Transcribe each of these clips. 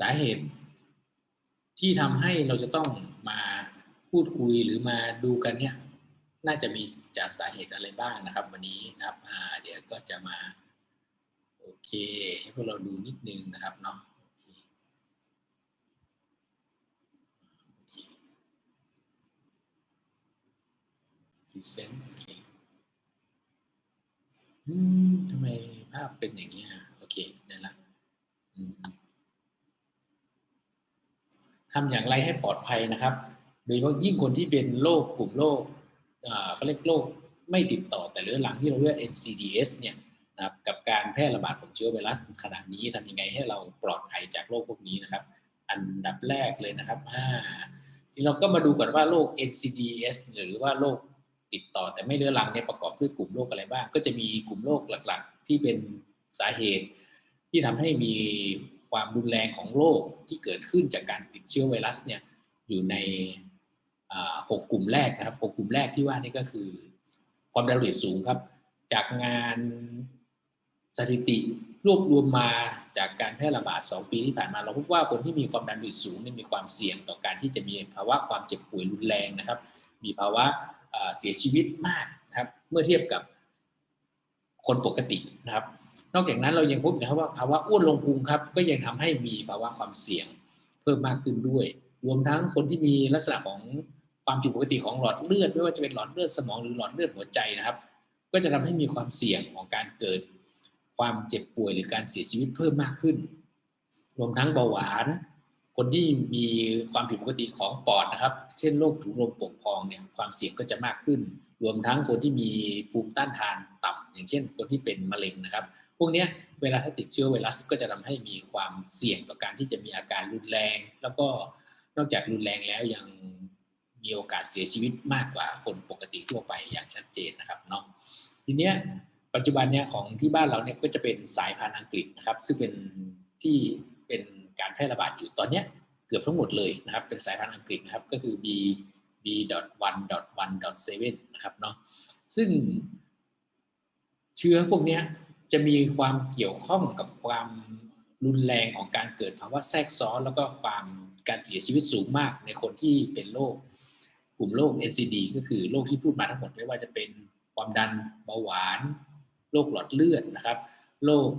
สาเหตุ ที่ทำให้เราจะต้องมาพูดคุยหรือมาดูกันเนี่ย น่าจะมีจากสาเหตุอะไรบ้างนะครับ วันนี้นะครับอ่าเดี๋ยวก็จะมาโอเคให้พวกเราดูนิดนึงนะครับเนาะโอเคพรีเซนต์โอเคอืมทำไมภาพเป็นอย่างนี้โอเคได้ละอืม ทำอย่างไรให้ปลอดภัยนะครับโดยเฉพาะยิ่งคนที่เป็นโรคกลุ่มโรคเขาเรียกโรคไม่ติดต่อแต่เรื้อรังที่เราเรียก NCDs เนี่ยนะครับกับการแพร่ระบาดของเชื้อไวรัสขนาดนี้ทำยังไงให้เราปลอดภัยจากโรคพวกนี้นะครับ อันดับแรกเลยนะครับอ่าทีเราก็มาดูก่อนว่าโรค NCDs หรือว่าโรคติดต่อแต่ไม่เรื้อรังเนี่ยประกอบด้วยกลุ่มโรคอะไรบ้าง ก็จะมีกลุ่มโรคหลัก ๆ ที่เป็นสาเหตุที่ทำให้มี ความรุนแรงของโรคที่เกิดขึ้นจากการติดเชื้อไวรัสเนี่ยอยู่ในหกกลุ่มแรกนะครับหกกลุ่มแรกที่ว่านี่ก็คือ ความดันโลหิตสูงครับ จากงานสถิติรวบรวมมาจากการแพร่ระบาด 2 ปีที่ผ่านมา เราพบว่าคนที่มีความดันโลหิตสูงนี่มีความเสี่ยงต่อการที่จะมีภาวะความเจ็บป่วยรุนแรงนะครับ มีภาวะเอ่อเสียชีวิตมากนะครับ เมื่อเทียบกับคนปกตินะครับ นอกจากนั้นเรายังพบนะครับว่าภาวะอ้วนลงพุงครับก็ยังทำให้มีภาวะความเสี่ยงเพิ่มมากขึ้นด้วย รวมทั้งคนที่มีลักษณะของความผิดปกติของหลอดเลือด ไม่ว่าจะเป็นหลอดเลือดสมองหรือหลอดเลือดหัวใจนะครับ ก็จะทำให้มีความเสี่ยงของการเกิดความเจ็บป่วยหรือการเสียชีวิตเพิ่มมากขึ้น รวมทั้งเบาหวาน คนที่มีความผิดปกติของปอดนะครับ เช่นโรคถุงลมโป่งพองเนี่ยความเสี่ยงก็จะมากขึ้น รวมทั้งคนที่มีภูมิต้านทานต่ำอย่างเช่น คนที่เป็นมะเร็งนะครับ พวกนี้เวลาถ้าติดเชื้อไวรัสก็จะทำให้มีความเสี่ยงต่อการที่จะมีอาการรุนแรง แล้วก็นอกจากรุนแรงแล้วยังมีโอกาสเสียชีวิตมากกว่าคนปกติทั่วไปอย่างชัดเจนนะครับเนาะทีเนี้ยปัจจุบันเนี่ยของที่บ้านเราเนี่ยก็จะเป็นสายพันธุ์อังกฤษนะครับ ซึ่งเป็นที่เป็นการแพร่ระบาดอยู่ตอนเนี้ยเกือบทั้งหมดเลยนะครับเป็นสายพันธุ์อังกฤษนะครับก็คือ B B.1.1.7 นะครับเนาะซึ่งเชื้อพวกเนี้ย จะมีความเกี่ยวข้องกับความรุนแรงของการเกิดภาวะแทรกซ้อนแล้วก็ความการเสียชีวิตสูงมากในคนที่เป็นโรคกลุ่มโรค NCD ก็คือโรคที่พูดมาทั้งหมดไม่ว่าจะเป็นความดันเบาหวานโรคหลอดเลือดนะครับโรค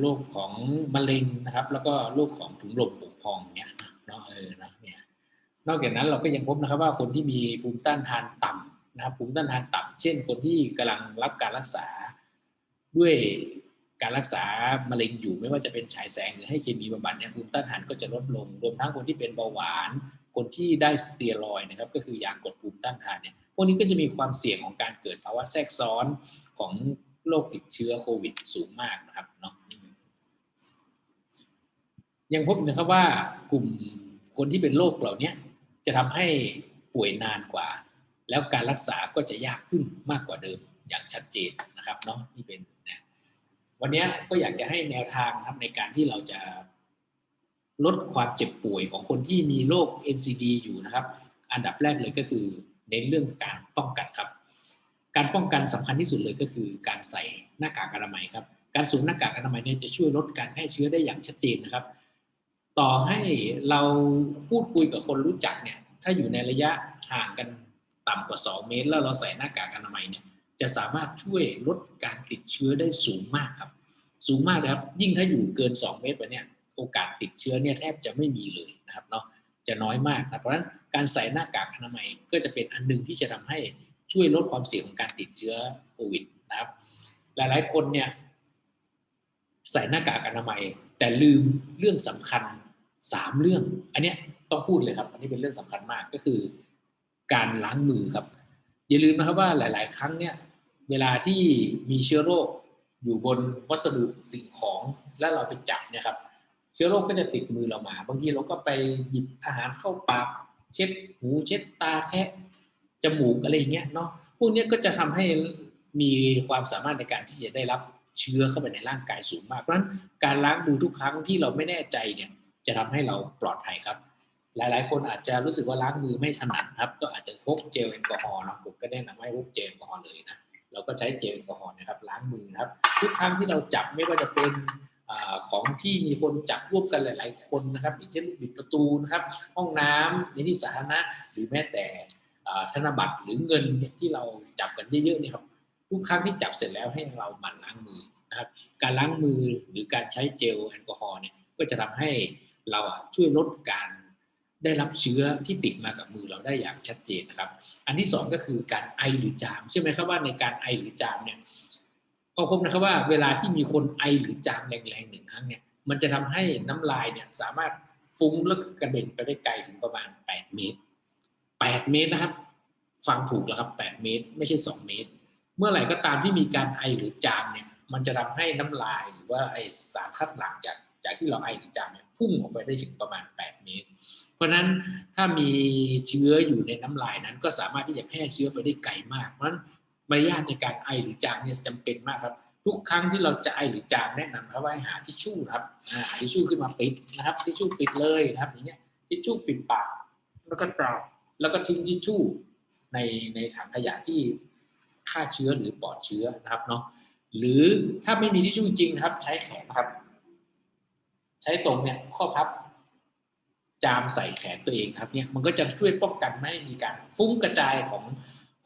โรคของมะเร็งนะครับ แล้วก็โรคของถุงลมโป่งพองเนี่ยเนาะเออนะเนี่ยนอกจากนั้นเราก็ยังพบนะครับว่าคนที่มีภูมิต้านทานต่ำ นะครับภูมิต้านทานต่ำเช่น คนที่กำลังรับการรักษา ด้วยการรักษามะเร็งอยู่ไม่ว่าจะเป็นฉายแสงหรือให้เคมีบำบัดเนี่ยภูมิต้านทานก็จะลดลง รวมทั้งคนที่เป็นเบาหวาน คนที่ได้สเตียรอยนะครับ ก็คือยากดภูมิต้านทานเนี่ยพวกนี้ก็จะมีความเสี่ยงของการเกิดภาวะแทรกซ้อนของโรคติดเชื้อโควิดสูงมากนะครับเนาะยังพบนะครับว่ากลุ่มคนที่เป็นโรคเหล่านี้จะทำให้ป่วยนานกว่า แล้วการรักษาก็จะยากขึ้นมากกว่าเดิมอย่างชัดเจนนะครับเนาะนี่เป็นนะวันนี้ก็อยากจะให้แนวทางนะครับในการที่เราจะลดความเจ็บป่วยของคนที่มีโรค NCD อยู่นะครับ อันดับแรกเลยก็คือเน้นเรื่องการป้องกันครับ การป้องกันสำคัญที่สุดเลยก็คือการใส่หน้ากากอนามัยครับ การสวมหน้ากากอนามัยเนี่ยจะช่วยลดการแพร่เชื้อได้อย่างชัดเจนนะครับ ต่อให้เราพูดคุยกับคนรู้จักเนี่ย ถ้าอยู่ในระยะห่างกัน ต่ำกว่า 2 เมตร แล้วเราใส่หน้ากากอนามัยเนี่ยจะสามารถช่วยลดการติดเชื้อได้สูงมากครับ สูงมากนะครับ ยิ่งถ้าอยู่เกิน 2 เมตรไปเนี่ยโอกาสติดเชื้อเนี่ยแทบจะไม่มีเลยนะครับเนาะจะน้อยมากนะเพราะฉะนั้นการใส่หน้ากากอนามัยก็จะเป็นอันหนึ่งที่จะทำให้ช่วยลดความเสี่ยงของการติดเชื้อโควิดนะครับ หลายๆคนเนี่ยใส่หน้ากากอนามัย แต่ลืมเรื่องสำคัญสามเรื่อง อันเนี้ยต้องพูดเลยครับ อันนี้เป็นเรื่องสำคัญมากก็คือ การล้างมือครับ อย่าลืมนะครับว่าหลาย ๆ ครั้งเนี่ยเวลาที่มีเชื้อโรคอยู่บนวัสดุสิ่งของแล้วเราไปจับเนี่ยครับ เชื้อโรคก็จะติดมือเรามา บางทีเราก็ไปหยิบอาหารเข้าปากเช็ดหูเช็ดตาแคะจมูกอะไรอย่างเงี้ยเนาะพวกนี้ก็จะทำให้มีความสามารถในการที่จะได้รับเชื้อเข้าไปในร่างกายสูงมากเพราะฉะนั้นการล้างมือทุกครั้งที่เราไม่แน่ใจเนี่ยจะทำให้เราปลอดภัยครับ หลายๆ คนอาจจะรู้สึกว่าล้างมือไม่ถนัดครับ ก็อาจจะพกเจลแอลกอฮอล์นะผมก็แนะนำให้พกเจลแอลกอฮอล์เลยนะเราก็ใช้เจลแอลกอฮอล์นะครับล้างมือนะครับ ทุกครั้งที่เราจับไม่ว่าจะเป็นอของที่มีคนจับร่วมกันหลาย ๆ คนนะครับอย่างเช่นบิดประตูนะครับห้องน้ำในที่สาธารณะหรือแม้แต่ธนบัตรหรือเงินที่เราจับกันเยอะๆเนี่ยครับทุกครั้งที่จับเสร็จแล้วให้เราหมั่นล้างมือนะครับการล้างมือหรือการใช้เจลแอลกอฮอล์เนี่ยก็จะทำให้เราช่วยลดการ ได้รับเชื้อที่ติดมากับมือเราได้อย่างชัดเจนนะครับ อันที่สองก็คือการไอหรือจามใช่ไหมครับว่าในการไอหรือจามเนี่ยก็พบนะครับว่าเวลาที่มีคนไอหรือจามแรงๆหนึ่งครั้งเนี่ยมันจะทำให้น้ำลายเนี่ยสามารถฟุ้งแล้วก็กระเด็นไปได้ไกลถึงประมาณ 8 เมตร 8 เมตรนะครับ ฟังถูกแล้วครับ 8 เมตร ไม่ใช่ 2 เมตร เมื่อไหร่ก็ตามที่มีการไอหรือจามเนี่ยมันจะทำให้น้ำลายหรือว่าไอสารคัดหลั่งจากจากที่เราไอหรือจามเนี่ยพุ่งออกไปได้ถึงประมาณ 8 เมตร ราะฉะนั้นถ้ามีเชื้ออยู่ในน้ำลายนั้น ก็สามารถที่จะแพร่เชื้อไปได้ไกลมาก เพราะฉะนั้นมารยาทในการไอหรือจามเนี่ยจำเป็นมากครับ ทุกครั้งที่เราจะไอหรือจามแนะนำครับว่าหาทิชชู่ครับอ่าหาทิชชู่ขึ้นมาปิดนะครับทิชชู่ปิดเลยนะครับอย่างเงี้ยทิชชู่ปิดปากแล้วก็ตรอกแล้วก็ทิ้งทิชชู่ในในถังขยะที่ฆ่าเชื้อหรือปลอดเชื้อนะครับเนาะหรือถ้าไม่มีทิชชู่จริงครับ ใช้แขนครับ ใช้ตรงเนี่ยข้อพับ จามใส่แขนตัวเองครับเนี่ยมันก็จะช่วยป้องกันไม่ให้มีการฟุ้งกระจายของ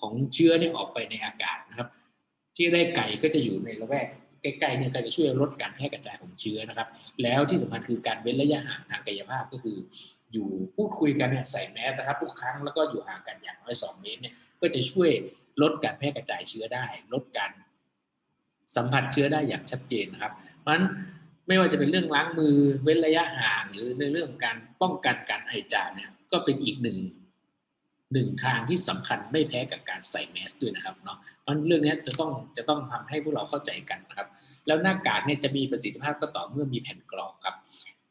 ของเชื้อเนี่ยออกไปในอากาศนะครับ ที่ได้ไก่ก็จะอยู่ในละแวกใกล้ๆเนี่ยก็จะช่วยลดการแพร่กระจายของเชื้อนะครับ แล้วที่สำคัญคือการเว้นระยะห่างทางกายภาพก็คือ อยู่พูดคุยกันเนี่ยใส่แมสนะครับทุกครั้งแล้วก็อยู่ห่างกันอย่างน้อย2เมตรเนี่ยก็จะช่วยลดการแพร่กระจายเชื้อได้ ลดการสัมผัสเชื้อได้อย่างชัดเจนนะครับเพราะฉะนั้น ไม่ว่าจะเป็นเรื่องล้างมือเว้นระยะห่างหรือในเรื่องของการป้องกันการไอจามเนี่ยก็เป็นอีกหนึ่งหนึ่งทางที่สำคัญไม่แพ้กับการใส่แมสด้วยนะครับเนาะเพราะเรื่องนี้จะต้องจะต้องทำให้พวกเราเข้าใจกันนะครับ แล้วหน้ากากเนี่ยจะมีประสิทธิภาพก็ต่อเมื่อมีแผ่นกรองครับ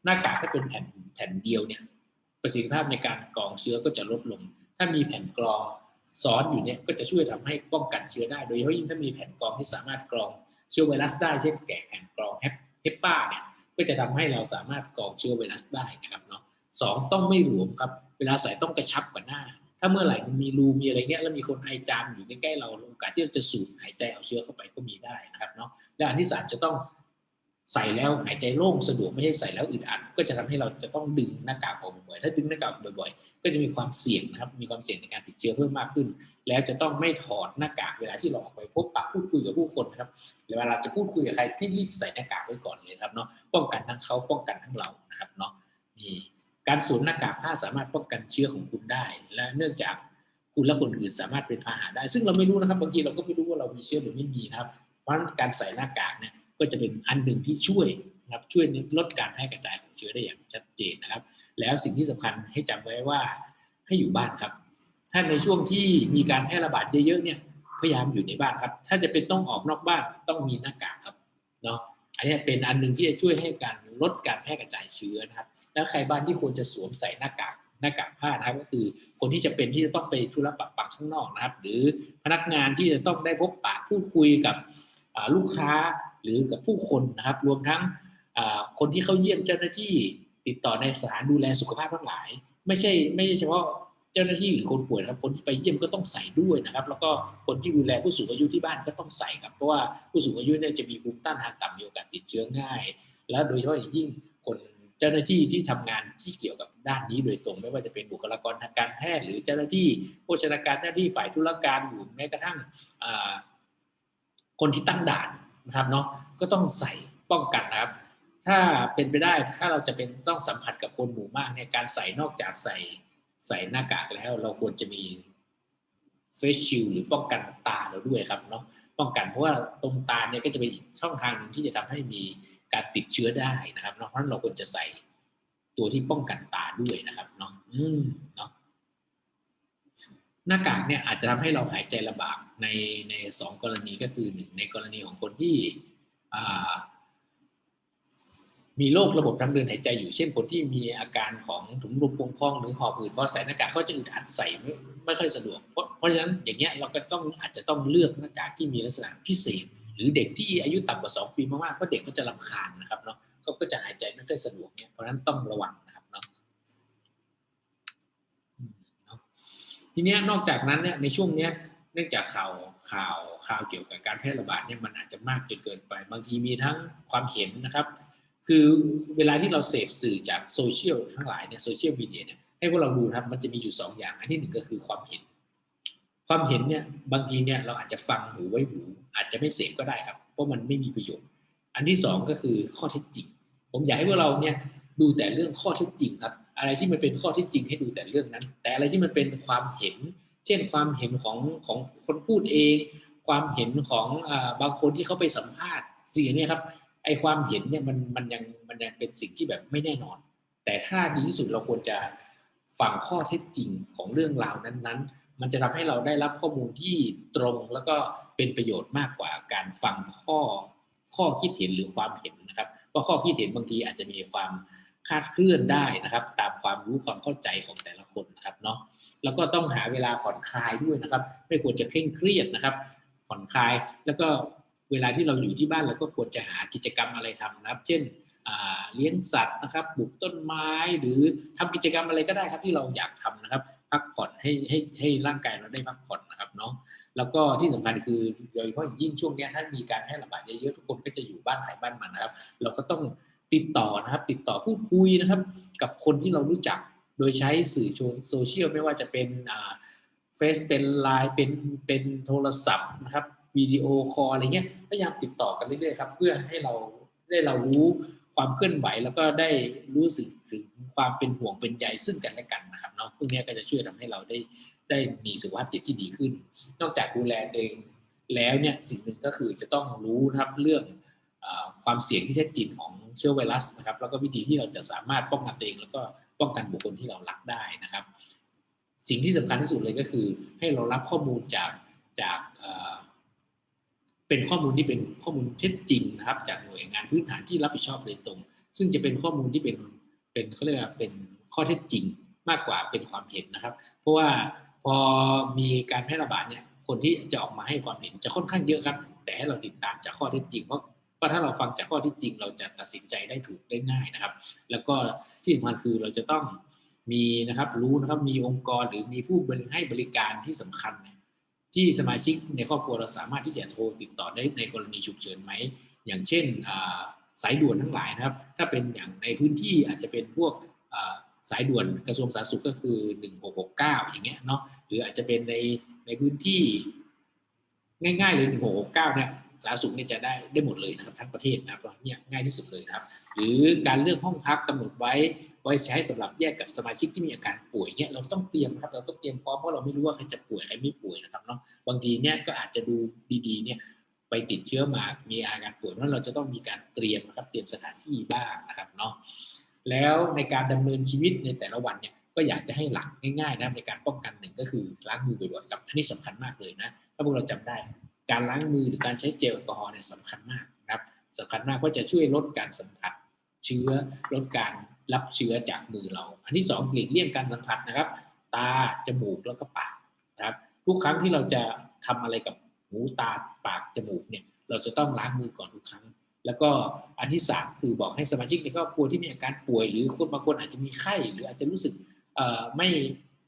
หน้ากากถ้าเป็นแผ่นแผ่นเดียวเนี่ยประสิทธิภาพในการกรองเชื้อก็จะลดลง ถ้ามีแผ่นกรองซ้อนอยู่เนี่ยก็จะช่วยทำให้ป้องกันเชื้อได้ โดยเฉพาะยิ่งถ้ามีแผ่นกรองที่สามารถกรองเชื้อไวรัสได้เช่นแกะแผ่นกรองแฮป ฮปปาเนี่ยก็จะทำให้เราสามารถกรองเชื้อไวรัสได้นะครับเนาะสองต้องไม่หลวมครับเวลาใส่ต้องกระชับกว่าหน้า ถ้าเมื่อไหร่มันมีรูมีอะไรเงี้ยแล้วมีคนไอจามอยู่ใกล้ๆเราโอกาสที่เราจะสูดหายใจเอาเชื้อเข้าไปก็มีได้นะครับเนาะและอันที่สามจะต้องใส่แล้วหายใจโล่งสะดวกไม่ใช่ใส่แล้วอึดอัดก็จะทำให้เราจะต้องดึงหน้ากากออกบ่อยๆถ้าดึงหน้ากากบ่อย ก็จะมีความเสี่ยงนะครับ มีความเสี่ยงในการติดเชื้อเพิ่มมากขึ้น แล้วจะต้องไม่ถอดหน้ากากเวลาที่เราออกไปพบปะพูดคุยกับผู้คนนะครับเวลาจะพูดคุยกับใครให้รีบใส่หน้ากากไว้ก่อนเลยนะครับเนาะป้องกันทั้งเขาป้องกันทั้งเรานะครับเนาะนี่การสวมหน้ากากผ้าสามารถป้องกันเชื้อของคุณได้ และเนื่องจากคุณและคนอื่นสามารถเป็นพาหะได้ ซึ่งเราไม่รู้นะครับบางทีเราก็ไม่รู้ว่าเรามีเชื้อหรือไม่มีนะครับ เพราะนั้นการใส่หน้ากากเนี่ยก็จะเป็นอันหนึ่งที่ช่วยนะครับช่วยลดการแพร่กระจายของเชื้อได้อย่างชัดเจนนะครับ แล้วสิ่งที่สำคัญให้จำไว้ว่าให้อยู่บ้านครับ ถ้าในช่วงที่มีการแพร่ระบาดเยอะๆเนี่ยพยายามอยู่ในบ้านครับ ถ้าจะเป็นต้องออกนอกบ้านต้องมีหน้ากากครับเนาะอันนี้เป็นอันหนึ่งที่จะช่วยให้การลดการแพร่กระจายเชื้อนะครับ แล้วใครบ้านที่ควรจะสวมใส่หน้ากากหน้ากากผ้านะครับก็คือคนที่จะเป็นที่จะต้องไปธุระปะปังข้างนอกนะครับ หรือพนักงานที่จะต้องได้พบปะพูดคุยกับลูกค้าหรือกับผู้คนนะครับ รวมทั้งคนที่เข้าเยี่ยมเจ้าหน้าที่ ติดต่อในสถานดูแลสุขภาพทั้งหลาย ไม่ใช่ไม่ใช่เฉพาะเจ้าหน้าที่หรือคนป่วยนะครับคนที่ไปเยี่ยมก็ต้องใส่ด้วยนะครับ แล้วก็คนที่ดูแลผู้สูงอายุที่บ้านก็ต้องใส่ครับเพราะว่าผู้สูงอายุเนี่ยจะมีภูมิต้านทานต่ำมีโอกาสติดเชื้อง่าย และโดยเฉพาะอย่างยิ่งคนเจ้าหน้าที่ที่ทำงานที่เกี่ยวกับด้านนี้โดยตรง ไม่ว่าจะเป็นบุคลากรทางการแพทย์หรือเจ้าหน้าที่โภชนาการหน้าที่ฝ่ายธุรการหรือแม้กระทั่งคนที่ตั้งด่านนะครับเนาะก็ต้องใส่ป้องกันนะครับ ถ้าเป็นไปได้ถ้าเราจะเป็นต้องสัมผัสกับคนหมู่มากเนี่ยการใส่นอกจากใส่ใส่หน้ากากแล้ว เราควรจะมีเฟสชิลหรือป้องกันตาเราด้วยครับเนาะป้องกันเพราะว่าตรงตาเนี่ยก็จะเป็นอีกช่องทางหนึ่งที่จะทำให้มีการติดเชื้อได้นะครับเนาะเพราะนั้นเราควรจะใส่ตัวที่ป้องกันตาด้วยนะครับเนาะอืมเนาะหน้ากากเนี่ยอาจจะทำให้เราหายใจลำบากในในสองกรณีก็คือหนึ่งในกรณีของคนที่ มีโรคระบบทางเดินหายใจอยู่เช่นคนที่มีอาการของถุงลมโป่งพองหรือหอบหืดพอใส่หน้ากากเขาจะอึดอัดใส่ไม่ไม่ค่อยสะดวกเพราะเพราะฉะนั้นอย่างเงี้ยเราก็ต้องอาจจะต้องเลือกหน้ากากที่มีลักษณะพิเศษ หรือเด็กที่อายุต่ำกว่า 2 ปีมากๆเพราะเด็กเขาจะรำคาญนะครับเนาะเขาก็จะหายใจไม่ค่อยสะดวกเนี่ยเพราะฉะนั้นต้องระวังนะครับเนาะทีเนี้ยนอกจากนั้นเนี่ยในช่วงเนี้ยเนื่องจากข่าวข่าวข่าวเกี่ยวกับการแพร่ระบาดเนี่ยมันอาจจะมากจนเกินไป บางทีมีทั้งความเห็นนะครับ คือเวลาที่เราเสพสื่อจากโซเชียลทั้งหลายเนี่ยโซเชียลมีเดียเนี่ยให้พวกเราดูครับมันจะมีอยู่สองอย่าง อันที่หนึ่งก็คือความเห็น ความเห็นเนี่ยบางทีเนี่ยเราอาจจะฟังหูไว้หู อาจจะไม่เสพก็ได้ครับ เพราะมันไม่มีประโยชน์ อันที่สองก็คือข้อเท็จจริง ผมอยากให้พวกเราเนี่ยดูแต่เรื่องข้อเท็จจริงครับ อะไรที่มันเป็นข้อเท็จจริงให้ดูแต่เรื่องนั้น แต่อะไรที่มันเป็นความเห็น เช่นความเห็นของของคนพูดเอง ความเห็นของอบางคนที่เขาไปสัมภาษณ์เสียเนี่ยครับ ไอความเห็นเนี่ยมันมันยังมันยังเป็นสิ่งที่แบบไม่แน่นอน แต่ถ้าดีที่สุดเราควรจะฟังข้อเท็จจริงของเรื่องราวนั้นๆ มันจะทำให้เราได้รับข้อมูลที่ตรงแล้วก็เป็นประโยชน์มากกว่าการฟังข้อข้อคิดเห็นหรือความเห็นนะครับเพราะข้อคิดเห็นบางทีอาจจะมีความคาดเคลื่อนได้นะครับ ตามความรู้ความเข้าใจของแต่ละคนนะครับเนาะแล้วก็ต้องหาเวลาผ่อนคลายด้วยนะครับ ไม่ควรจะเคร่งเครียดนะครับ ผ่อนคลายแล้วก็ เวลาที่เราอยู่ที่บ้านเราก็ควรจะหากิจกรรมอะไรทำนะครับ เช่นเลี้ยงสัตว์นะครับปลูกต้นไม้หรือทำกิจกรรมอะไรก็ได้ครับที่เราอยากทำนะครับ พักผ่อนให้ให้ให้ร่างกายเราได้พักผ่อนนะครับเนาะแล้วก็ที่สำคัญคือโดยเฉพาะยิ่งช่วงนี้ถ้ามีการแพร่ระบาดเยอะๆทุกคนก็จะอยู่บ้านใครบ้านมันนะครับ เราก็ต้องติดต่อนะครับ ติดต่อพูดคุยนะครับ กับคนที่เรารู้จักโดยใช้สื่อโซเชียลไม่ว่าจะเป็นเฟซเป็นไลน์เป็นเป็นโทรศัพท์นะครับ วิดีโอคอลอะไรเงี้ยพยายามติดต่อกันเรื่อยๆครับเพื่อให้เราได้เรารู้ความเคลื่อนไหวแล้วก็ได้รู้สึกถึงความเป็นห่วงเป็นใยซึ่งกันและกันนะครับเนาะพวกนี้ก็จะช่วยทำให้เราได้ได้มีสุขภาพจิตที่ดีขึ้น นอกจากดูแลตัวเองแล้วเนี่ยสิ่งหนึ่งก็คือจะต้องรู้นะครับเรื่องอความเสี่ยงที่แท้จริงของเชื้อไวรัสนะครับแล้วก็วิธีที่เราจะสามารถป้องกันตัวเอง แล้วก็ป้องกันบุคคลที่เรารักได้นะครับ สิ่งที่สำคัญที่สุดเลยก็คือ ให้เรารับข้อมูลจากจาก เป็นข้อมูลที่เป็นข้อมูลเท็จจริงนะครับ จากหน่วยงานพื้นฐานที่รับผิดชอบโดยตรง ซึ่งจะเป็นข้อมูลที่เป็นเป็นเขาเรียกว่าเป็นข้อเท็จจริงมากกว่าเป็นความเห็นนะครับ เพราะว่าพอมีการแพร่ระบาดเนี่ยคนที่จะออกมาให้ความเห็นจะค่อนข้างเยอะครับ แต่ให้เราติดตามจากข้อเท็จจริงเพราะเพราะถ้าเราฟังจากข้อที่จริง เราจะตัดสินใจได้ถูกได้ง่ายนะครับ แล้วก็ที่สำคัญคือเราจะต้องมีนะครับรู้นะครับมีองค์กรหรือมีผู้บริให้บริการที่สำคัญเนี่ย ที่สมาชิกในครอบครัวเราสามารถที่จะโทรติดต่อได้ในกรณีฉุกเฉินไหม อย่างเช่นสายด่วนทั้งหลายนะครับ ถ้าเป็นอย่างในพื้นที่อาจจะเป็นพวกสายด่วนกระทรวงสาธารณสุขก็คือ 1669 อย่างเงี้ยเนาะ หรืออาจจะเป็นในในพื้นที่ ง่ายๆเลย 1669 เนี่ยสาธารณสุขเนี่ยจะได้ได้หมดเลยนะครับทั้งประเทศนะครับเนี่ยง่ายที่สุดเลยนะครับ หรือการเลือกห้องพักกำหนดไว้ ไว้ใช้สำหรับแยกกับสมาชิกที่มีอาการป่วยเนี่ยเราต้องเตรียมครับเราต้องเตรียมพร้อมเพราะเราไม่รู้ว่าใครจะป่วยใครไม่ป่วยนะครับเนาะบางทีเนี่ยก็อาจจะดูดีๆเนี่ยไปติดเชื้อมามีอาการป่วยเพราะเราจะต้องมีการเตรียมนะครับเตรียมสถานที่บ้างนะครับเนาะแล้วในการดำเนินชีวิตในแต่ละวันเนี่ยก็อยากจะให้หลักง่ายๆนะในการป้องกันหนึ่งก็คือล้างมือบ่อยๆครับอันนี้สำคัญมากเลยนะถ้าพวกเราจำได้ การล้างมือหรือการใช้เจลแอลกอฮอล์เนี่ยสำคัญมากนะครับสำคัญมากเพราะจะช่วยลดการสัมผัสเชื้อลดการ รับเชื้อจากมือเรา อันที่สองหลีกเลี่ยงการสัมผัสนะครับ ตาจมูกแล้วก็ปากนะครับ ทุกครั้งที่เราจะทำอะไรกับหูตาปากจมูกเนี่ยเราจะต้องล้างมือก่อนทุกครั้ง แล้วก็อันที่สามคือบอกให้สมาชิกในครอบครัวที่มีอาการป่วย หรือคนบางคนอาจจะมีไข้ หรืออาจจะรู้สึกไม่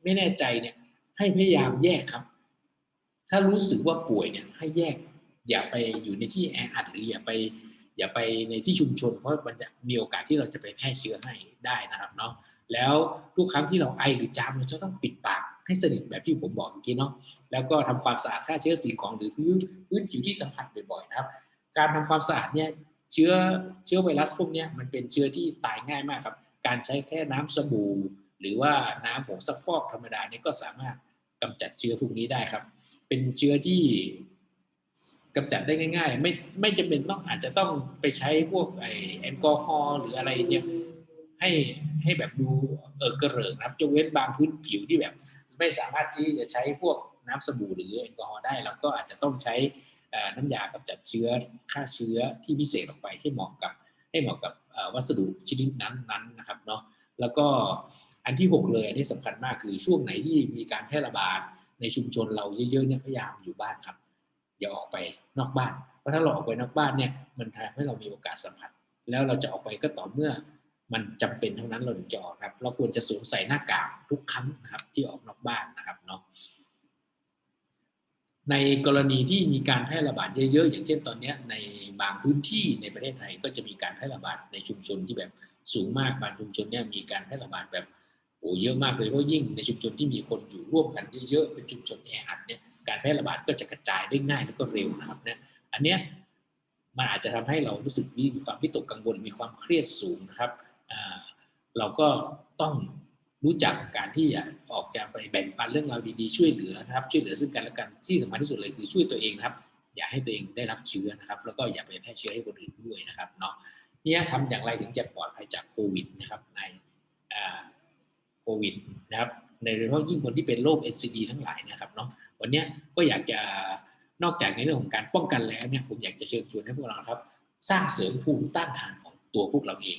ไม่แน่ใจเนี่ยให้พยายามแยกครับ ถ้ารู้สึกว่าป่วยเนี่ยให้แยกอย่าไปอยู่ในที่แออัดหรืออย่าไป อย่าไปในที่ชุมชน เพราะมันจะมีโอกาสที่เราจะไปแพร่เชื้อให้ได้นะครับเนาะแล้วทุกครั้งที่เราไอหรือจามเราจะต้องปิดปากให้สนิทแบบที่ผมบอกเมื่อกี้เนาะแล้วก็ทำความสะอาดฆ่าเชื้อสิ่งของหรือพื้นพื้นผิวที่สัมผัสบ่อยๆนะครับ การทำความสะอาดเนี่ยเชื้อเชื้อไวรัสพวกนี้มันเป็นเชื้อที่ตายง่ายมากครับ การใช้แค่น้ำสบู่ หรือว่าน้ำผงซักฟอกธรรมดานี่ก็สามารถกำจัดเชื้อพวกนี้ได้ครับ เป็นเชื้อที่ กำจัดได้ง่าย ๆ ไม่ไม่จำเป็นต้องอาจจะต้องไปใช้พวกไอแอลกอฮอล์หรืออะไรเนี่ยให้ให้แบบดูเออกระเริงนะครับจงเว้นบางพื้นผิวที่แบบ ไม่สามารถที่จะใช้พวกน้ำสบู่หรือแอลกอฮอล์ได้เราก็อาจจะต้องใช้น้ำยากำจัดเชื้อฆ่าเชื้อที่พิเศษออกไปให้เหมาะกับให้เหมาะกับวัสดุชนิดนั้นนั้นนะครับเนาะแล้วก็อันที่ 6 เลยอันนี้สำคัญมากคือช่วงไหนที่มีการแพร่ระบาดในชุมชนเราเยอะๆเนี่ยพยายามอยู่บ้านครับ อย่าออกไปนอกบ้าน เพราะถ้าเราออกไปนอกบ้านเนี่ยมันทำให้เรามีโอกาสสัมผัส แล้วเราจะออกไปก็ต่อเมื่อ มันจำเป็นเท่านั้นเราถึงจะออกครับ เราควรจะสวมใส่หน้ากากทุกครั้งนะครับ ที่ออกนอกบ้านนะครับเนาะในกรณีที่มีการแพร่ระบาดเยอะๆ อย่างเช่นตอนนี้ในบางพื้นที่ในประเทศไทยก็จะมีการแพร่ระบาดในชุมชนที่แบบสูงมากบางชุมชนเนี่ยมีการแพร่ระบาดแบบโอ้เยอะมากเลยเพราะยิ่งในชุมชนที่มีคนอยู่ร่วมกันเยอะๆเป็นชุมชนแออัดเนี่ย การแพร่ระบาดก็จะกระจายได้ง่ายแล้วก็เร็วนะครับเนี่ยอันเนี้ยมันอาจจะทำให้เรารู้สึกมีความวิตกกังวลมีความเครียดสูงนะครับอ่าเราก็ต้องรู้จักการที่จะออกจะไปแบ่งปันเรื่องราวดีๆช่วยเหลือนะครับ ช่วยเหลือซึ่งกันและกันที่สำคัญที่สุดเลยคือช่วยตัวเองนะครับ อย่าให้ตัวเองได้รับเชื้อนะครับ แล้วก็อย่าไปแพร่เชื้อให้คนอื่นด้วยนะครับเนาะเนี่ยทำอย่างไรถึงจะปลอดภัยจากโควิดนะครับในโควิดนะครับ ในโดยเฉพาะยิ่งคนที่เป็นโรค NCD ทั้งหลายนะครับเนาะวันนี้ก็อยากจะนอกจากในเรื่องของการป้องกันแล้วเนี่ยผมอยากจะเชิญชวนให้พวกเราครับ สร้างเสริมภูมิต้านทานของตัวพวกเราเอง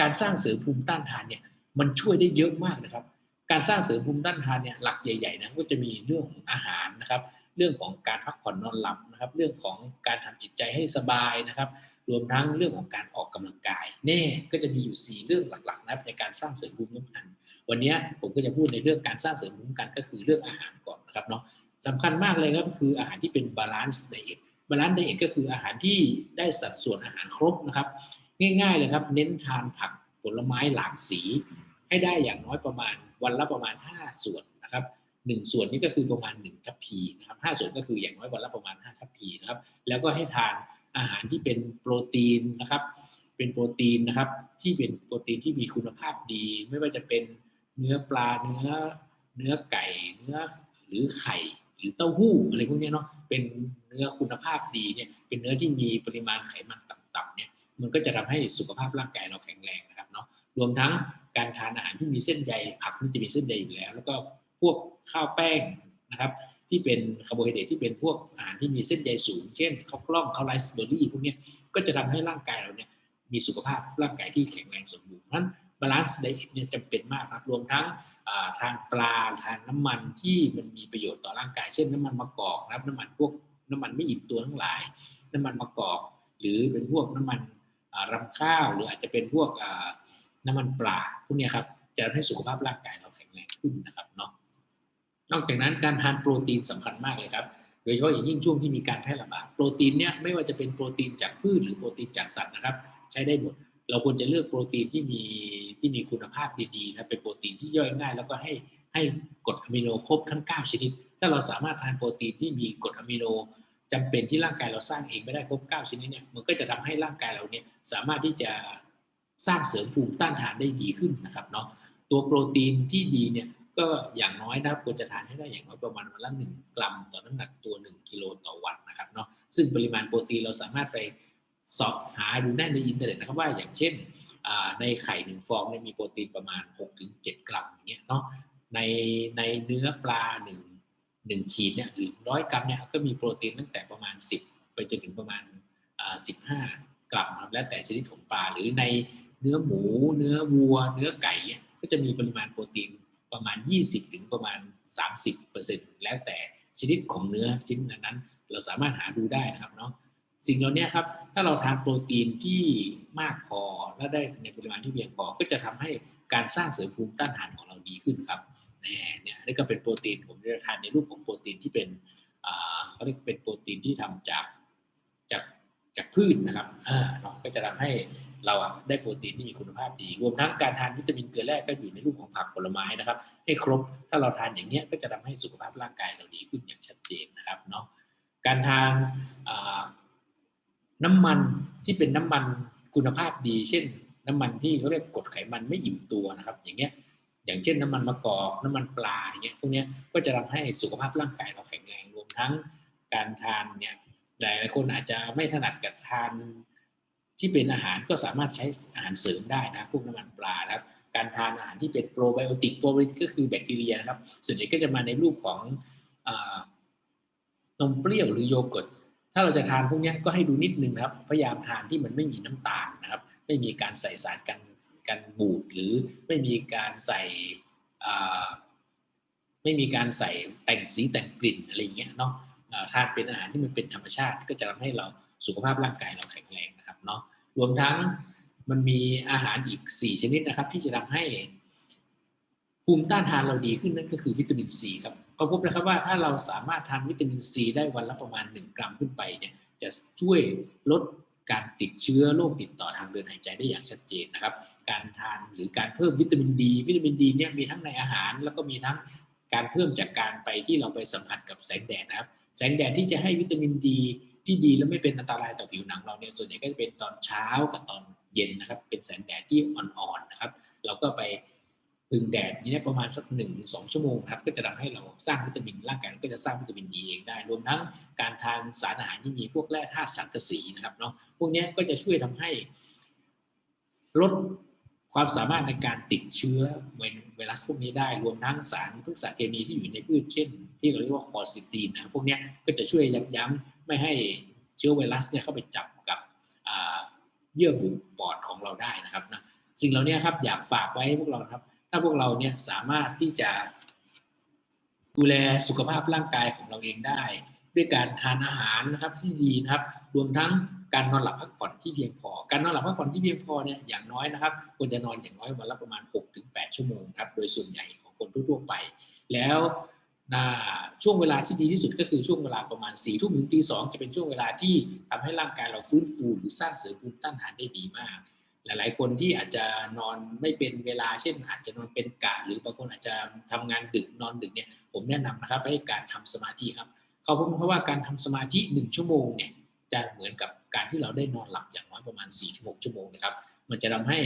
การสร้างเสริมภูมิต้านทานเนี่ยมันช่วยได้เยอะมากนะครับ การสร้างเสริมภูมิต้านทานเนี่ยหลักใหญ่ๆนะก็จะมีเรื่องของอาหารนะครับ เรื่องของการพักผ่อนนอนหลับนะครับ เรื่องของการทำจิตใจให้สบายนะครับ รวมทั้งเรื่องของการออกกำลังกายแน่ก็จะมีอยู่ 4 เรื่องหลักๆนะครับในการสร้างเสริมภูมิคุ้มกัน วันนี้ผมก็จะพูดในเรื่องการสร้างเสริมภูมิคุ้มกันก็คือเรื่องอาหารก่อนนะครับเนาะสำคัญมากเลยครับคืออาหารที่เป็นบาลานซ์ไดเอทบาลานซ์ไดเอทก็คืออาหารที่ได้สัดส่วนอาหารครบนะครับ ง่ายๆเลยครับ เน้นทานผักผลไม้หลากสี ให้ได้อย่างน้อยประมาณวันละประมาณ 5 ส่วนนะครับหนึ่งส่วนนี้ก็คือประมาณ1ทัพพีนะครับห้าส่วนก็คืออย่างน้อยวันละประมาณ5ทัพพีนะครับแล้วก็ให้ทานอาหารที่เป็นโปรตีนนะครับ เป็นโปรตีนนะครับที่เป็นโปรตีนที่มีคุณภาพดี ไม่ว่าจะเป็น เนื้อปลาเนื้อเนื้อไก่เนื้อหรือไข่หรือเต้าหู้อะไรพวกนี้เนาะเป็นเนื้อคุณภาพดีเนี่ยเป็นเนื้อที่มีปริมาณไขมันต่ำๆเนี่ยมันก็จะทำให้สุขภาพร่างกายเราแข็งแรงนะครับเนาะรวมทั้งการทานอาหารที่มีเส้นใยผักนี่จะมีเส้นใยอยู่แล้ว แล้วก็พวกข้าวแป้งนะครับที่เป็นคาร์โบไฮเดรตที่เป็นพวกอาหารที่มีเส้นใยสูง เช่นข้าวกล้องข้าวไรซ์เบอร์รี่พวกนี้ก็จะทำให้ร่างกายเราเนี่ยมีสุขภาพร่างกายที่แข็งแรงสมบูรณ์นั้น บาลานซ์ไดเอทเนี่ยจำเป็นมากครับรวมทั้งทานปลาทานน้ำมันที่มันมีประโยชน์ต่อร่างกาย เช่นน้ำมันมะกอกนะครับน้ำมันพวกน้ำมันไม่อิ่มตัวทั้งหลาย น้ำมันมะกอก หรือเป็นพวกน้ำมันรำข้าว หรืออาจจะเป็นพวกน้ำมันปลาพวกนี้ครับจะทำให้สุขภาพร่างกายเราแข็งแรงขึ้นนะครับเนาะนอกจากนั้นการทานโปรตีนสำคัญมากเลยครับโดยเฉพาะอย่างยิ่งช่วงที่มีการแพร่ระบาดโปรตีนเนี่ยไม่ว่าจะเป็นโปรตีนจากพืชหรือโปรตีนจากสัตว์นะครับ ใช้ได้หมด เราควรจะเลือกโปรตีนที่มีที่มีคุณภาพดีๆนะเป็นโปรตีนที่ย่อยง่าย แล้วก็ให้ให้กรดอะมิโนครบทั้ง 9 ชนิด ถ้าเราสามารถทานโปรตีนที่มีกรดอะมิโนจำเป็นที่ร่างกายเราสร้างเองไม่ได้ครบ 9 ชนิดเนี่ยมันก็จะทำให้ร่างกายเราเนี่ยสามารถที่จะสร้างเสริมภูมิต้านทานได้ดีขึ้นนะครับเนาะตัวโปรตีนที่ดีเนี่ยก็อย่างน้อยนะครับควรจะทานให้ได้อย่างน้อยประมาณวันละหนึ่งกรัมต่อน้ำหนักตัว 1 กิโลต่อวันนะครับเนาะซึ่งปริมาณโปรตีนเราสามารถไป สอบหาดูได้ในอินเทอร์เน็ตนะครับว่าอย่างเช่นในไข่หนึ่งฟองเนี่ยมีโปรตีนประมาณ 6-7 กรัมอย่างเงี้ยเนาะในในเนื้อปลาหนึ่งหนึ่งขีดเนี่ยหรือร้อยกรัมเนี่ยก็มีโปรตีนตั้งแต่ประมาณ 10 ไปจนถึงประมาณสิบห้ากรัมครับแล้วแต่ชนิดของปลาหรือในเนื้อหมู เนื้อวัว เนื้อไก่เนี่ยก็จะมีปริมาณโปรตีนประมาณ 20 ถึงประมาณ 30%แล้วแต่ชนิดของเนื้อชิ้นนั้น เราสามารถหาดูได้นะครับเนาะ สิ่งเหล่านี้ครับ ถ้าเราทานโปรตีนที่มากพอและได้ในปริมาณที่เพียงพอ ก็จะทำให้การสร้างเสริมภูมิต้านทานของเราดีขึ้นครับเนี่ยนี่ก็เป็นโปรตีนผมจะทานในรูปของโปรตีนที่เป็นเขาเรียกเป็นโปรตีนที่ทำจากจากจากพืชนะครับเนาก็จะทำให้เราได้โปรตีนที่มีคุณภาพดี รวมทั้งการทานวิตามินเกลือแร่ก็อยู่ในรูปของผักผลไม้นะครับ ให้ครบ ถ้าเราทานอย่างเนี้ยก็จะทำให้สุขภาพร่างกายเราดีขึ้นอย่างชัดเจนนะครับเนาะ การทาน น้ำมันที่เป็นน้ำมันคุณภาพดี เช่น น้ำมันที่เขาเรียกกรดไขมันไม่อิ่มตัวนะครับ อย่างเงี้ยอย่างเช่นน้ำมันมะกอกน้ำมันปลาอย่างเงี้ยพวกเนี้ยก็จะทำให้สุขภาพร่างกายเราแข็งแรงรวมทั้งการทานเนี่ยหลายคนอาจจะไม่ถนัดกับทานที่เป็นอาหารก็สามารถใช้อาหารเสริมได้นะพวกน้ำมันปลานะครับ การทานอาหารที่เป็นโปรไบโอติกโปรไบโอติกก็คือแบคทีเรียนะครับส่วนใหญ่ก็จะมาในรูปของนมเปรี้ยวหรือโยเกิร์ต ถ้าเราจะทานพวกนี้ก็ให้ดูนิดนึงนะครับ พยายามทานที่มันไม่มีน้ำตาลนะครับ ไม่มีการใส่สารกันกันบูดหรือไม่มีการใส่ไม่มีการใส่แต่งสีแต่งกลิ่นอะไรอย่างเงี้ยเนาะทานเป็นอาหารที่มันเป็นธรรมชาติ ก็จะทำให้เราสุขภาพร่างกายเราแข็งแรงนะครับเนาะรวมทั้งมันมีอาหารอีก 4 ชนิดนะครับ ที่จะทำให้ภูมิต้านทานเราดีขึ้นนั่นก็คือวิตามินซีครับ เขาพบนะครับว่าถ้าเราสามารถทานวิตามินซีได้วันละประมาณ 1 กรัมขึ้นไปเนี่ยจะช่วยลดการติดเชื้อโรคติดต่อทางเดินหายใจได้อย่างชัดเจนนะครับ การทานหรือการเพิ่มวิตามินดีวิตามินดีเนี่ยมีทั้งในอาหาร แล้วก็มีทั้งการเพิ่มจากการไปที่เราไปสัมผัสกับแสงแดดนะครับ แสงแดดที่จะให้วิตามินดีที่ดีและไม่เป็นอันตรายต่อผิวหนังเราเนี่ยส่วนใหญ่ก็จะเป็นตอนเช้ากับตอนเย็นนะครับ เป็นแสงแดดที่อ่อนๆนะครับ เราก็ไป พึ่งแดดนี้ประมาณสักหนึ่งสองชั่วโมงครับก็จะทำให้เราสร้างวิตามินร่างกายก็จะสร้างวิตามินดีเองได้ รวมทั้งการทานสารอาหารที่มีพวกแร่ธาตุสังกะสีนะครับเนาะพวกนี้ก็จะช่วยทำให้ ลดความสามารถในการติดเชื้อไวรัสพวกนี้ได้ รวมทั้งสารพฤกษเคมีที่อยู่ในพืชเช่น ที่เราเรียกว่าคอซิตีนนะพวกนี้ก็จะช่วยยับยั้งไม่ให้เชื้อไวรัสเนี่ยเข้าไปจับกับเยื่อบุปอดของเราได้นะครับนะสิ่งเหล่านี้ครับอยากฝากไว้พวกเราครับ ถ้าพวกเราเนี่ยสามารถที่จะดูแลสุขภาพร่างกายของเราเองได้ ด้วยการทานอาหารนะครับที่ดีนะครับ รวมทั้งการนอนหลับพักผ่อนที่เพียงพอ การนอนหลับพักผ่อนที่เพียงพอเนี่ยอย่างน้อยนะครับควรจะนอนอย่างน้อยวันละประมาณ 6-8 ชั่วโมงครับโดยส่วนใหญ่ของคนทั่วไป แล้วช่วงเวลาที่ดีที่สุดก็คือช่วงเวลาประมาณ4ี่ทุ่มถึงตีสองจะเป็นช่วงเวลาที่ทำให้ร่างกายเราฟื้นฟูหรือสร้างเสริมภูมิต้านทานได้ดีมาก หลาย ๆ คนที่อาจจะนอนไม่เป็นเวลาเช่น อาจจะนอนเป็นกะหรือบางคนอาจจะทำงานดึกนอนดึกเนี่ยผมแนะนำนะครับให้การทำสมาธิครับเขาพบเพราะว่าการทำสมาธิหนึ่งชั่วโมงเนี่ยจะเหมือนกับการที่เราได้นอนหลับอย่างน้อยประมาณ 4-6 ชั่วโมงนะครับมันจะทำให้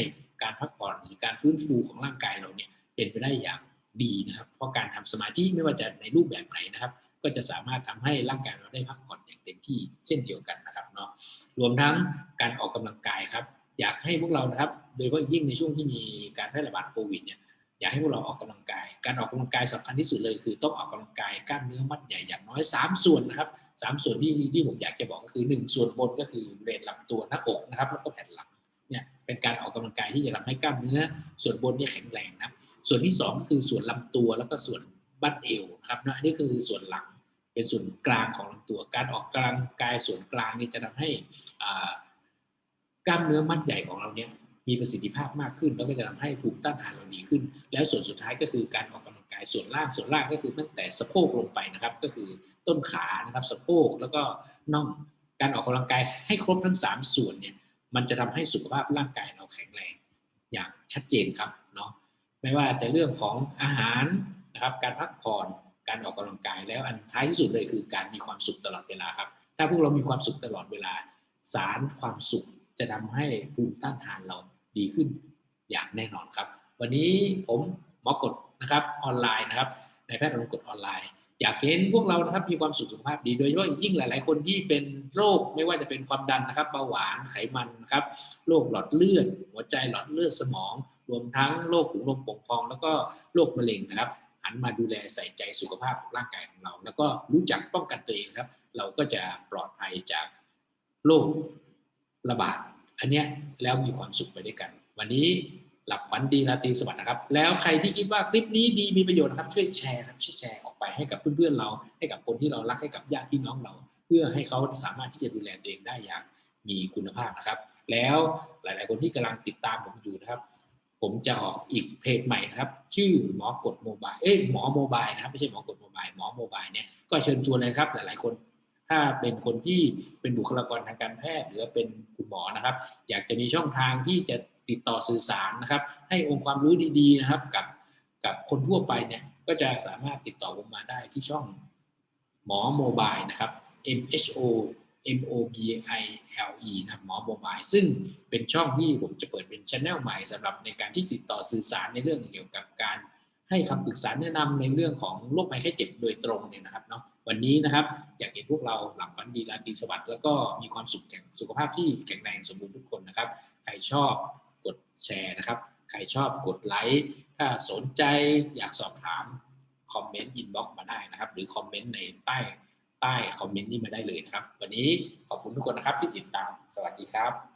การพักผ่อนหรือการฟื้นฟูของร่างกายเราเนี่ยเป็นไปได้อย่างดีนะครับ เพราะการทำสมาธิไม่ว่าจะในรูปแบบไหนนะครับ ก็จะสามารถทำให้ร่างกายเราได้พักผ่อนอย่างเต็มที่เช่นเดียวกันนะครับเนาะรวมทั้งการออกกำลังกายครับ อยากให้พวกเรานะครับ โดยเฉพาะยิ่งในช่วงที่มีการแพร่ระบาดโควิดเนี่ยอยากให้พวกเราออกกำลังกาย การออกกำลังกายสำคัญที่สุดเลย คือต้องออกกำลังกายกล้ามเนื้อมัดใหญ่อย่างน้อย 3 ส่วนนะครับสามส่วนที่ที่ผมอยากจะบอกก็คือ 1 ส่วนบนก็คือเบรนลำตัวหน้าอกนะครับ แล้วก็แผ่นหลังเนี่ยเป็นการออกกำลังกายที่จะทำให้กล้ามเนื้อ ส่วนบนนี่แข็งแรงนะส่วนที่ 2 ก็คือส่วนลำตัวแล้วก็ส่วนบั้นเอวนะครับนะนี่คือส่วนหลังเป็นส่วนกลางของลำตัว การออกกำลังกายส่วนกลางนี่จะทำให้อ่า กล้ามเนื้อมัดใหญ่ของเราเนี่ยมีประสิทธิภาพมากขึ้น แล้วก็จะทำให้ภูมิต้านทานเราดีขึ้น แล้วส่วนสุดท้ายก็คือการออกกำลังกายส่วนล่างส่วนล่างก็คือตั้งแต่สะโพกลงไปนะครับ ก็คือต้นขานะครับสะโพกแล้วก็น่องการออกกำลังกายให้ครบทั้ง 3 ส่วนเนี่ยมันจะทำให้สุขภาพร่างกายเราแข็งแรงอย่างชัดเจนครับเนาะไม่ว่าจะเรื่องของอาหารนะครับ การพักผ่อนการออกกำลังกายแล้วอันท้ายที่สุดเลยคือการมีความสุขตลอดเวลาครับ ถ้าพวกเรามีความสุขตลอดเวลา สารความสุข จะทำให้ภูมิต้านทานเราดีขึ้นอย่างแน่นอนครับ วันนี้ผมหมอกดนะครับออนไลน์นะครับในแพทย์รงกดออนไลน์ อยากเห็นพวกเรานะครับมีความสุขสุขภาพดีโดยเฉพาะยิ่งหลาย ๆ คนที่เป็นโรคไม่ว่าจะเป็นความดันนะครับเบาหวานไขมันนะครับโรคหลอดเลือดหัวใจหลอดเลือดสมอง รวมทั้งโรคถุงลมโป่งพอง แล้วก็โรคมะเร็งนะครับหันมาดูแลใส่ใจสุขภาพของร่างกายของเรา แล้วก็รู้จักป้องกันตัวเองครับ เราก็จะปลอดภัยจากโรค ระบาด อันเนี้ยแล้วมีความสุขไปด้วยกัน วันนี้หลับฝันดีราตรีสวัสดิ์นะครับ แล้วใครที่คิดว่าคลิปนี้ดีมีประโยชน์นะครับ ช่วยแชร์ครับช่วยแชร์ออกไปให้กับเพื่อนๆเรา ให้กับคนที่เรารักให้กับญาติพี่น้องเรา เพื่อให้เขาสามารถที่จะดูแลตัวเองได้อย่างมีคุณภาพนะครับ แล้วหลาย ๆ คนที่กำลังติดตามผมอยู่นะครับ ผมจะออกอีกเพจใหม่นะครับ ชื่อหมอกดโมบายเอ้หมอโมบายนะครับไม่ใช่หมอกดโมบายหมอโมบายเนี่ยก็เชิญชวนเลยครับ หลาย ๆ คน ถ้าเป็นคนที่เป็นบุคลากรทางการแพทย์ หรือเป็นคุณหมอนะครับ อยากจะมีช่องทางที่จะติดต่อสื่อสารนะครับ ให้องค์ความรู้ดีๆนะครับกับกับคนทั่วไปเนี่ยก็จะสามารถติดต่อผมมาได้ที่ช่องหมอโมบายนะครับ M H O M O B I L E นะหมอโมบายซึ่งเป็นช่องที่ผมจะเปิดเป็นช anel ใหม่สำหรับในการที่ติดต่อสื่อสารในเรื่องเกี่ยวกับการให้คำปรึกษาแนะนำในเรื่องของโรคภัยไข้เจ็บโดยตรงเนี่ยนะครับเนาะ วันนี้นะครับ อยากเห็นพวกเราหลับฝันดีราตรีสวัสดิ์แล้วก็มีความสุขแข็งสุขภาพที่แข็งแรงสมบูรณ์ทุกคนนะครับ ใครชอบกดแชร์นะครับ ใครชอบกดไลค์ถ้าสนใจอยากสอบถามคอมเมนต์อินบ็อกซ์มาได้นะครับ หรือคอมเมนต์ในใต้ใต้คอมเมนต์นี้มาได้เลยนะครับ วันนี้ขอบคุณทุกคนนะครับที่ติดตามสวัสดีครับ